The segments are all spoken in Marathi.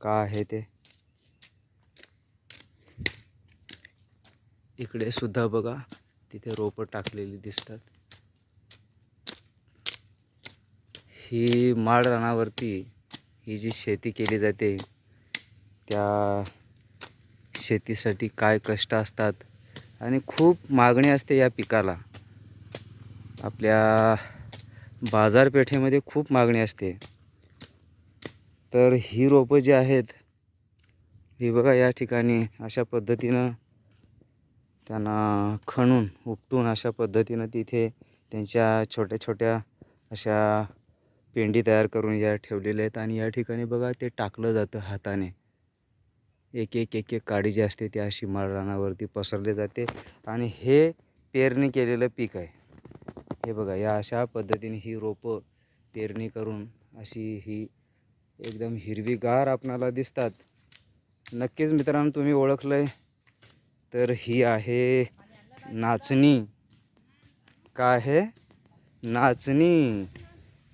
का आहे ते? इकडे सुद्धा बघा तिथे रोपं टाकलेली दिसतात. ही माळ रानावरती ही जी शेती केली जाते त्या शेतीसाठी काय कष्ट असतात आणि खूप मागणी असते या पिकाला. आपल्या बाजारपेठेमध्ये खूप मागणी असते. तर ही रोपं जी आहेत ही बघा या ठिकाणी अशा पद्धतीनं त्यांना खणून उपटून अशा पद्धतीनं तिथे त्यांच्या छोट्या छोट्या अशा पेंडी तयार करून या ठेवलेल्या आहेत आणि या ठिकाणी बघा ते टाकलं जातं हाताने. एक एक एक एक काडी जी असते ती अशी माळरानावरती पसरले जाते आणि हे पेरणी केलेलं पीक आहे. हे बघा या अशा पद्धतीने ही रोपं पेरणी करून अशी ही एकदम हिरवीगार आपणाला दिसतात. नक्कीच मित्रांनो तुम्ही ओळखलं आहे तर ही आहे नाचणी. काय आहे? नाचणी.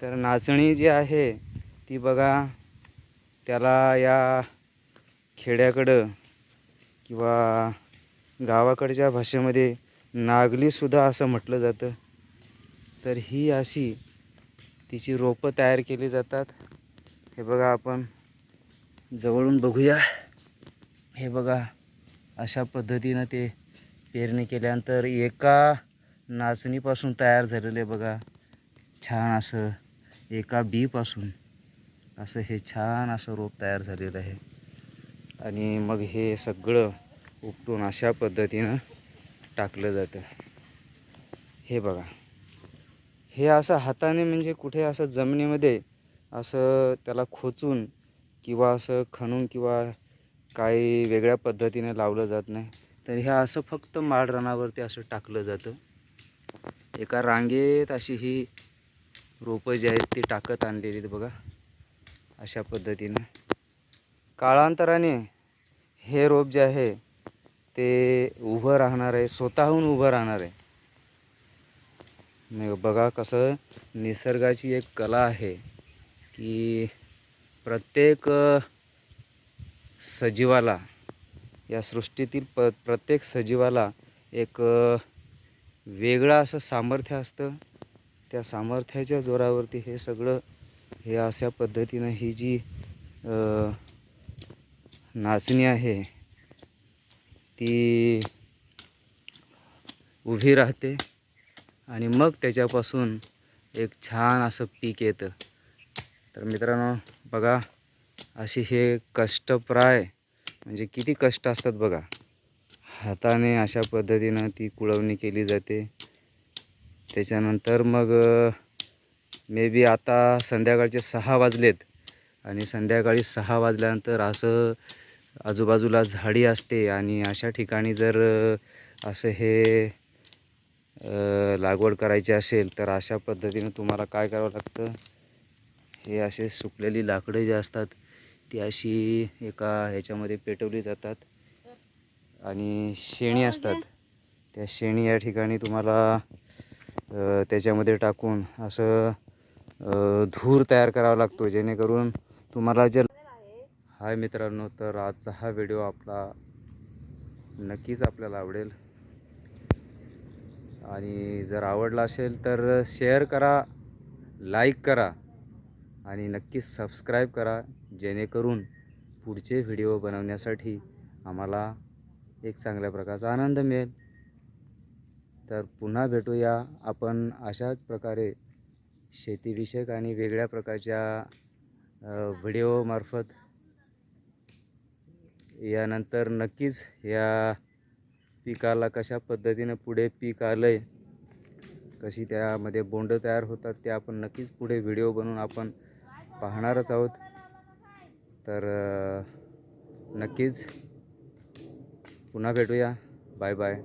तर नाचणी जी आहे ती बघा त्याला या खेड्याकडं किंवा गावाकडच्या भाषेमध्ये नागलीसुद्धा असं म्हटलं जातं. तर ही अशी तिची रोपं तयार केली जातात. हे बघा आपण जवळून बघूया. हे बघा अशा पद्धतीनं ते पेरणी केल्यानंतर एका नाचणीपासून तयार झालेलं आहे बघा. छान असं एका बीपासून असं हे छान असं रोप तयार झालेलं आहे. आणि मग हे सगळं उपटून अशा पद्धतीनं टाकलं जातं. हे बघा. हे असं हाताने म्हणजे कुठे असं जमिनीमध्ये असं त्याला खोचून किंवा असं खणून किंवा काही वेगळ्या पद्धतीने लावलं जात नाही. तर हे असं फक्त माळरानावरती असं टाकलं जातं. एका रांगेत अशी ही रोपं जी आहेत ती टाकत आणलेली आहेत बघा. अशा पद्धतीनं. काळांतराने हे रोप जे आहे ते उभं राहणार आहे स्वतःहून उभं राहणार आहे. नाही बघा कसं निसर्गाची एक कला आहे. की प्रत्येक सजीवाला या सृष्टीतील प प्रत्येक सजीवाला एक वेगळं असं सामर्थ्य असतं. त्या सामर्थ्याच्या जोरावरती हे सगळं हे अशा पद्धतीनं ही जी नाचणी आहे ती उभी राहते आणि मग त्याच्यापासून एक छान असं पीक येतं. तर मित्रांनो बघा अशी हे कष्टप्राय म्हणजे किती कष्ट असतात बघा. हाताने अशा पद्धतीनं ती कुळवणी केली जाते. त्याच्यानंतर मग मे बी आता संध्याकाळचे सहा वाजलेत आणि संध्याकाळी सहा वाजल्यानंतर असं आजूबाजूला झाडी असते आणि अशा ठिकाणी जर असं हे लागवड करायची असेल तर अशा पद्धतीनं तुम्हाला काय करावं लागतं? हे असे सुकलेली लाकडं जे असतात ती अशी एका ह्याच्यामध्ये पेटवली जातात. आणि शेणी असतात. त्या शेणी या ठिकाणी तुम्हाला त्याच्यामध्ये टाकून असं धूर तयार करावा लागतो जेणेकरून तुम्हाला जे हाय मित्रांनो तर आजचा हा व्हिडिओ आपला नक्कीच आपल्याला आवडेल. आणि जर आवडला असेल तर शेअर करा लाईक करा. आणि नक्कीच सबस्क्राईब करा जेणेकरून पुढचे व्हिडिओ बनवण्यासाठी आम्हाला एक चांगल्या प्रकारचा आनंद मिळेल. तर पुन्हा भेटूया आपण अशाच प्रकारे शेतीविषयक आणि वेगळ्या प्रकारच्या व्हिडिओमार्फत यानंतर नक्कीच या पिकाला कशा पद्धतीनं पुढे पीक आलं आहे कशी त्यामध्ये बोंड तयार होतात ते आपण नक्कीच पुढे व्हिडिओ बनवून आपण पाहणारच आहोत. तर नक्कीच पुन्हा भेटूया. Bye bye.